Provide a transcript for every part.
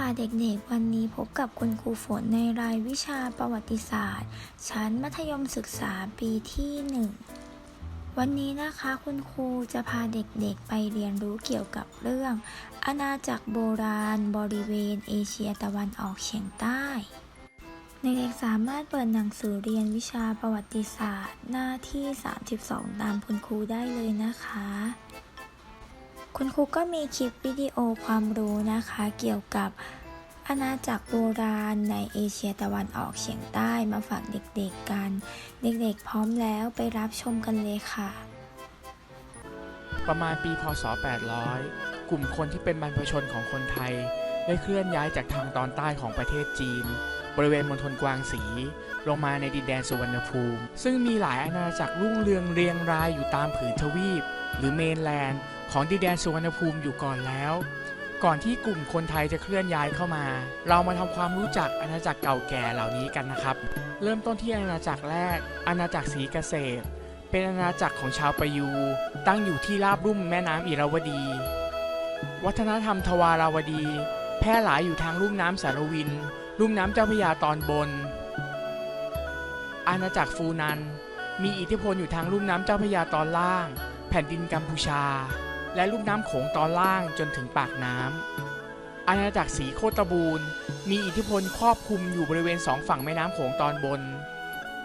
ค่ะเด็กๆ วันนี้พบกับคุณครูฝนในรายวิชาประวัติศาสตร์ ชั้นมัธยมศึกษาปีที่ 1 วันนี้นะคะคุณครูจะพาเด็กๆ ไปเรียนรู้เกี่ยวกับเรื่อง อาณาจักรโบราณ บริเวณเอเชียตะวันออกเฉียงใต้เด็กๆสามารถเปิดหนังสือเรียนวิชาประวัติศาสตร์ หน้าที่ 32 ตามคุณครูได้เลยนะคะ คุณครูก็มีคลิปวิดีโอความรู้นะคะ เกี่ยวกับอาณาจักรโบราณในเอเชียตะวันออกเฉียงใต้มาฝากเด็กๆกัน เด็กๆพร้อมแล้วไปรับชมกันเลยค่ะ ประมาณปีพศ 800 กลุ่มคนที่เป็นบรรพชนของคนไทย ได้เคลื่อนย้ายจากทางตอนใต้ของประเทศจีน บริเวณมณฑลกวางสี ลงมาในดินแดนสุวรรณภูมิ ซึ่งมีหลายอาณาจักรรุ่งเรืองเรียงรายอยู่ตามผืนทวีป หรือเมนแลนด์ ของดินแดนสุวรรณภูมิอยู่ก่อนแล้ว ก่อนที่กลุ่มคนไทยจะเคลื่อนย้ายเข้ามา เรามาทำความรู้จักอาณาจักรเก่าแก่เหล่านี้กันนะครับ เริ่มต้นที่อาณาจักรแรก อาณาจักรศรีเกษตร เป็นอาณาจักรของชาวประยู ตั้งอยู่ที่ราบลุ่มแม่น้ำอิระวดี วัฒนธรรมทวาราวดี แพร่หลายอยู่ทางลุ่มน้ำสารวิน ลุ่มน้ำเจ้าพระยาตอนบน อาณาจักรฟูนันมีอิทธิพลอยู่ทางลุ่มน้ำเจ้าพระยาตอนล่าง แผ่นดินกัมพูชา และลุ่มน้ำโขงตอนล่างจนถึงปากน้ำอาณาจักรสีโคตบูรณ์มีอิทธิพลครอบคลุมอยู่บริเวณสองฝั่งแม่น้ำโขงตอนบน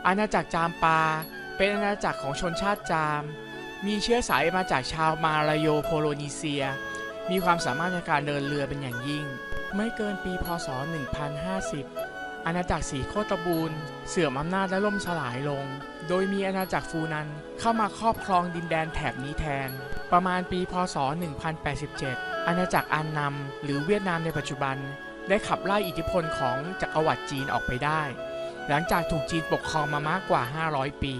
อาณาจักรจามปา เป็นอาณาจักรของชนชาติจาม มีเชื้อสายมาจากชาวมาลาโยโพโลนีเซีย มีความสามารถในการเดินเรือเป็นอย่างยิ่ง ไม่เกินปีพศ1050 อาณาจักรสีโคตบูรณ์เสื่อมอำนาจและล่มสลายลง โดยมีอาณาจักรฟูนันเข้ามาครอบครองดินแดนแถบนี้แทน ประมาณปีพศ 1087 อาณาจักรอันนำหรือเวียดนามในปัจจุบัน ได้ขับไล่อิทธิพลของจักรวรรดิจีนออกไปได้ หลังจากถูกจีนปกครองมามากกว่า 500 ปี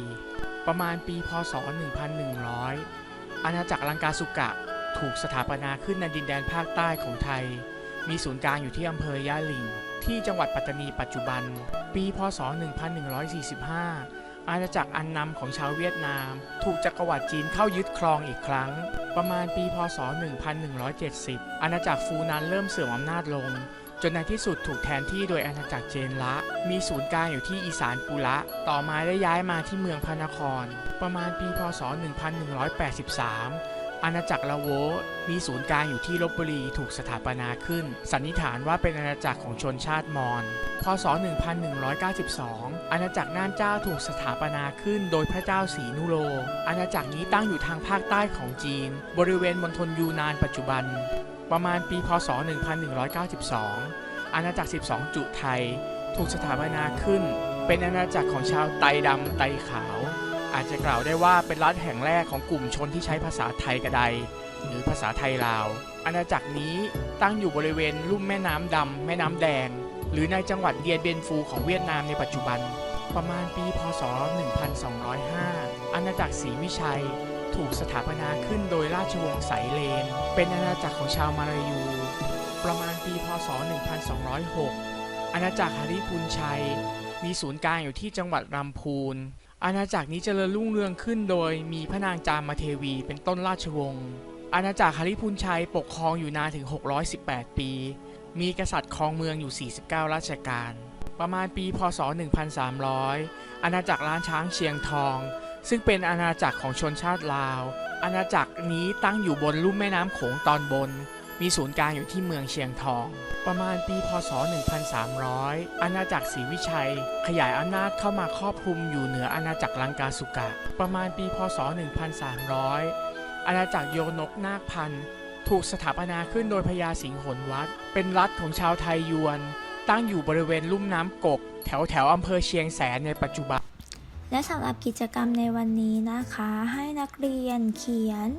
ประมาณปีพศ 1100 อาณาจักรลังกาสุกะถูกสถาปนาขึ้นในดินแดนภาคใต้ของไทย มีศูนย์กลางอยู่ที่อำเภอย่าหลิง ที่จังหวัดปัตตานีปัจจุบัน ปีพศ 1145 อาณาจักรอันนำของชาวเวียดนาม ถูกจักรวรรดิจีนเข้ายึดครองอีกครั้ง ประมาณปีพศ 1170 อาณาจักรฟูนันเริ่มเสื่อมอำนาจลง จนในที่สุดถูกแทนที่โดยอาณาจักรเจนละ มีศูนย์กลางอยู่ที่อีสานปุระ ต่อมาได้ย้ายมาที่เมืองพระนคร ประมาณปีพศ 1183 อาณาจักรละโวมีศูนย์กลางอยู่ที่ลบบุรีถูกสถาปนาขึ้น สันนิษฐานว่าเป็นอาณาจักรของชนชาติมอญ พศ 1192 อาณาจักรน่านเจ้าถูกสถาปนาขึ้นโดยพระเจ้าศรีนุโลอาณาจักรนี้ตั้งอยู่ทางภาคใต้ของจีน บริเวณมณฑลยูนานปัจจุบัน ประมาณปี พศ 1192 อาณาจักร 12 จุไทย ถูกสถาปนาขึ้น เป็นอาณาจักรของชาวไตดำไตขาว อาจจะกล่าวได้ว่าเป็นรัฐแห่งแรกของกลุ่มชนที่ใช้ภาษาไทยกระไดหรือภาษาไทยลาว อาณาจักรนี้ตั้งอยู่บริเวณลุ่มแม่น้ำดำแม่น้ำแดง หรือในจังหวัดเดียนเบนฟูของเวียดนามในปัจจุบัน ประมาณปี พศ 1205 อาณาจักรศรีวิชัย ถูกสถาปนาขึ้นโดยราชวงศ์ไสเลน เป็นอาณาจักรของชาวมาลายู ประมาณปี พศ 1206 อาณาจักรฮาริพุนชัย มีศูนย์กลางอยู่ที่จังหวัดลำพูน อาณาจักรนี้เจริญรุ่งเรืองขึ้นโดยมีพระนางจามเทวีเป็นต้นราชวงศ์ อาณาจักรฮาริพุนชัยปกครองอยู่นานถึง 618 ปี มีกษัตริย์ครองเมืองอยู่ 49 ราชการ ประมาณปีพศ 1300 อาณาจักรล้านช้างเชียงทอง ซึ่งเป็นอาณาจักรของชนชาติลาว อาณาจักรนี้ตั้งอยู่บนลุ่มแม่น้ำโขงตอนบน มีศูนย์กลางอยู่ที่เมืองเชียงทอง ประมาณปีพศ 1300 อาณาจักรศรีวิชัย ขยายอำนาจเข้ามาครอบคลุมอยู่เหนืออาณาจักรลังกาสุกะ ประมาณปีพศ 1300 อาณาจักรโยนกนาคพันธ์ถูกสถาปนาขึ้นโดยพญาสิงห์หนวัด เป็นรัฐของชาวไทยยวน ตั้งอยู่บริเวณลุ่มน้ำกก แถวแถวอำเภอเชียงแสนในปัจจุบัน และสำหรับกิจกรรมในวันนี้นะคะ ให้นักเรียนเขียน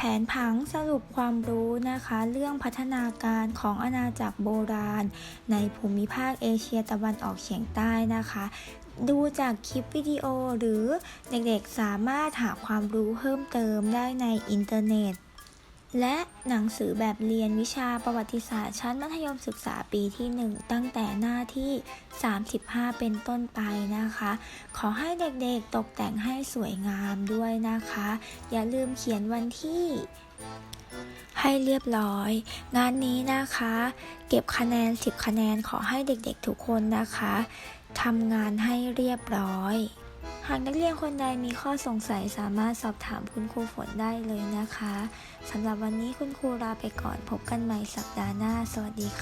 แผนผังสรุปความรู้นะคะ เรื่องพัฒนาการของอาณาจักรโบราณ ในภูมิภาคเอเชียตะวันออกเฉียงใต้นะคะ ดูจากคลิปวิดีโอหรือเด็กๆสามารถหาความรู้เพิ่มเติมได้ในอินเทอร์เน็ต และหนังสือแบบเรียนวิชาประวัติศาสตร์ชั้นมัธยมศึกษาปีที่ 1 ตั้งแต่หน้าที่ 35 เป็นต้นไปนะคะ ขอให้เด็กๆตกแต่งให้สวยงามด้วยนะคะ อย่าลืมเขียนวันที่ให้เรียบร้อย งานนี้นะคะ เก็บคะแนน 10 คะแนนขอให้เด็กๆทุกคนนะคะทำงานให้เรียบร้อย หากนักเรียนคนใดมีข้อสงสัยสามารถสอบถามคุณครูฝนได้เลยนะคะสำหรับวันนี้คุณครูลาไปก่อนพบกันใหม่สัปดาห์หน้า สวัสดีค่ะ